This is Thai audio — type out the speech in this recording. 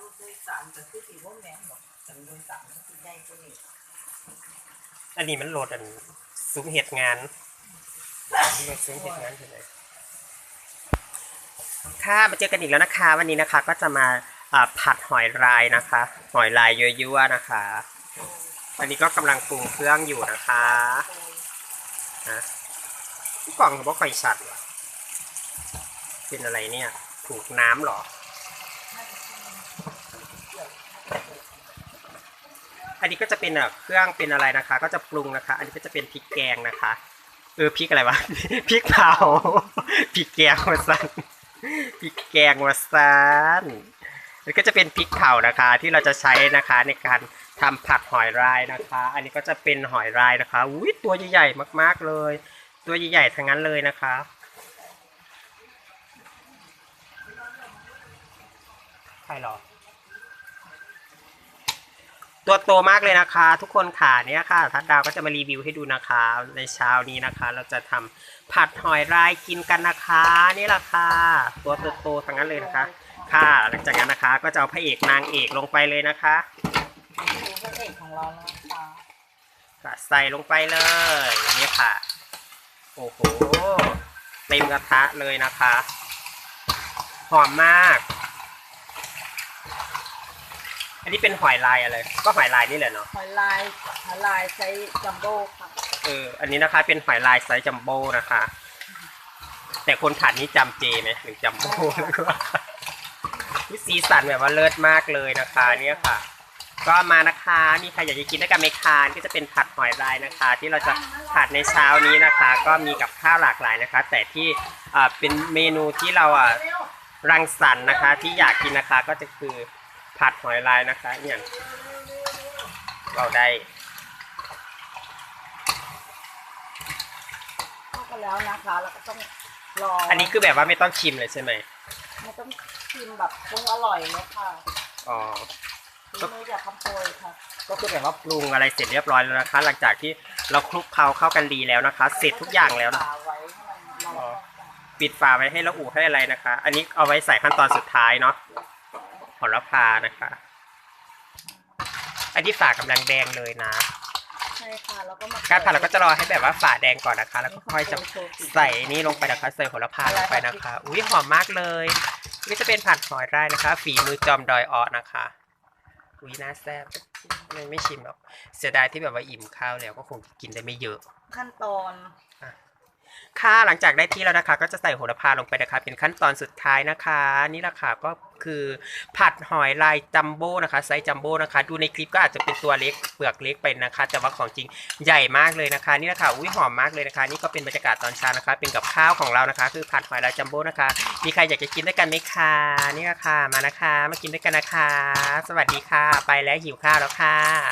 รถโดยสารแต่คือสีว่าแม่นหรอกสันโดยสารมันคือใหญ่กว่านี้อันนี้มันโหลดอันซุ้มเหตุงานโหลดซุ้มเหตุงานที่ไหนค่ะมาเจอกันอีกแล้วนะคะ วันนี้นะคะก็จะมาผัดหอยลายนะคะ หอยลายยั่วๆนะคะ อันนี้ก็กำลังปรุงเครื่องอยู่นะคะนะกล่องเขาบอกไฟชัดเหรอเป็นอะไรเนี่ย ถูกน้ำหรอ อันนี้ก็จะเป็นเครื่องเป็นอะไรนะคะ ก็จะปรุงนะคะ อันนี้ก็จะเป็นพริกแกงนะคะ เออพริกอะไรวะพริกเผาพริกแกงวาซันพริกแกงวาซันแล้วก็จะเป็นพริกเผานะคะ ที่เราจะใช้นะคะในการทำผัดหอยลายนะคะ อันนี้ก็จะเป็นหอยลายนะคะอุ้ยตัวใหญ่ๆมาก ๆเลย ตัวใหญ่ๆทั้งนั้นเลยนะคะใช่หรอ ตัวโตมากเลยนะคะ ทุกคนค่ะเนี่ยค่ะทัดดาวก็จะมารีวิวให้ดูนะคะ ในเช้านี้นะคะ เราจะทำผัดหอยลายกินกันนะคะนี่แหละค่ะตัวโตๆทั้งนั้นเลยนะคะ ค่ะหลังจากนั้นนะคะก็จะเอาพระเอกนางเอกลงไปเลยนะคะพระเอกของเรานะคะก็ใส่ลงไปเลยนี่ค่ะโอ้โหเต็มกระทะเลยนะคะหอมมาก อันนี้เป็นหอยลายอะไร ก็หอยลายนี่แหละเนาะ หอยลายหอยลายไซส์จัมโบ้ค่ะ เออ อันนี้นะคะ เป็นหอยลายไซส์จัมโบ้นะคะ แต่คนถ่านนี้จำเจไหมหรือจัมโบ้แล้วก็วิสีสันแบบว่าเลิศมากเลยนะคะ เนี่ยค่ะ ก็มานะคะนี่ใครอยากจะกินด้วยกันไหมคะนี่ก็จะเป็นผัดหอยลายนะคะ ที่เราจะผัดในเช้านี้นะคะ ก็มีกับข้าวหลากหลายนะคะ แต่ที่อ่าเป็นเมนูที่เราอะรังสรรค์นะคะ ที่อยากกินนะคะก็จะคือ ผัดหอยลายนะคะอย่างเราได้เข้ากันแล้วนะคะแล้วก็ต้องรออัอันนี้คือแบบว่าไม่ต้องชิมเลยใช่ไหมไม่ต้องชิมแบบปรุงอร่อยเลยค่ะอ๋อ ฝีมือจากคำโปรยค่ะก็คือแบบว่าปรุงอะไรเสร็จเรียบร้อยแล้วนะคะ หลังจากที่เราคลุกเคล้าเข้ากันดีแล้วนะคะ เสร็จทุกอย่างแล้วนะฝาไว้ให้มันร้อนค่ะปิดฝาไว้ให้ละอุให้อะไรนะคะ อันนี้เอาไว้ใส่ขั้นตอนสุดท้ายเนาะ หอละพานะคะ อันที่ฝากำลังแดงเลยนะ ใช่ค่ะแล้วก็มาการผัดเราก็จะรอให้แบบว่าฝาแดงก่อนนะคะ แล้วก็ค่อยจะใส่นี่ลงไปนะคะ ใส่โหระพาลงไปนะคะ อุ้ยหอมมากเลยนี่จะเป็นผัดหอยได้นะคะ ฝีมือจอมดอยออนะคะ อุ้ยน่าแซ่บไม่ไม่ชิมหรอก เสียดายที่แบบว่าอิ่มข้าวแล้วก็คงกินได้ไม่เยอะ ขั้นตอน ค่ะหลังจากได้ที่แล้วนะคะ ก็จะใส่โหระพาลงไปนะคะ เป็นขั้นตอนสุดท้ายนะคะ นี่แหละค่ะก็คือผัดหอยลายจัมโบ้นะคะไซส์จัมโบ้นะคะ ดูในคลิปก็อาจจะเป็นตัวเล็กเปลือกเล็กไปนะคะ แต่ว่าของจริงใหญ่มากเลยนะคะ นี่แหละค่ะอุ้ยหอมมากเลยนะคะ นี่ก็เป็นบรรยากาศตอนเช้านะคะ เป็นกับข้าวของเรานะคะ คือผัดหอยลายจัมโบ้นะคะ มีใครอยากจะกินด้วยกันไหมคะนี่แหละค่ะมานะคะ มากินด้วยกันนะคะ สวัสดีค่ะ ไปแล้วหิวข้าวแล้วค่ะ